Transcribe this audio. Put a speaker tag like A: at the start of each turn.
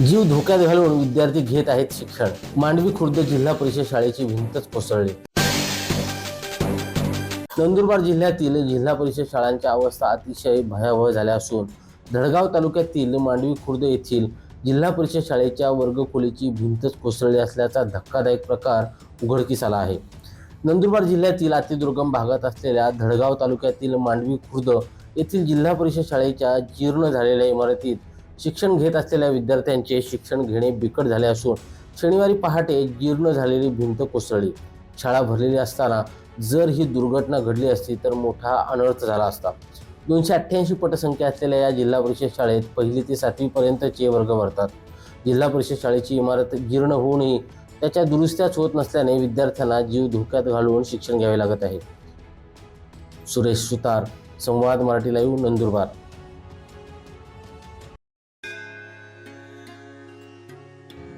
A: जीव धोक्यात घालून विद्यार्थी घेत आहेत शिक्षण. मांडवी खुर्द जिल्हा परिषद शाळेची भिंतच कोसळली. नंदुरबार जिल्ह्यातील जिल्हा परिषद शाळांच्या अवस्था अतिशय भयावह झाल्या असून धडगाव तालुक्यातील मांडवी खुर्द येथील जिल्हा परिषद शाळेच्या वर्गखोलीची भिंतच कोसळली असल्याचा धक्कादायक प्रकार उघडकीस आला आहे. नंदुरबार जिल्ह्यातील अतिदुर्गम भागात असलेल्या धडगाव तालुक्यातील मांडवी खुर्द येथील जिल्हा परिषद शाळेच्या जीर्ण झालेल्या इमारतीत शिक्षण घेत असलेल्या विद्यार्थ्यांचे शिक्षण घेणे बिकट झाले असून शनिवारी पहाटे जीर्ण झालेली भिंत कोसळली. शाळा भरलेली असताना जर ही दुर्घटना घडली असती तर मोठा अनर्थ झाला असता. दोनशे अठ्ठ्याऐंशी पटसंख्या असलेल्या या जिल्हा परिषद शाळेत पहिली ते सातवीपर्यंतचे वर्ग भरतात. जिल्हा परिषद शाळेची इमारत जीर्ण होऊनही त्याच्या दुरुस्त्याच होत नसल्याने विद्यार्थ्यांना जीव धोक्यात घालवून शिक्षण घ्यावे लागत आहे. सुरेश सुतार संवाद मराठी लाईव्ह नंदुरबार.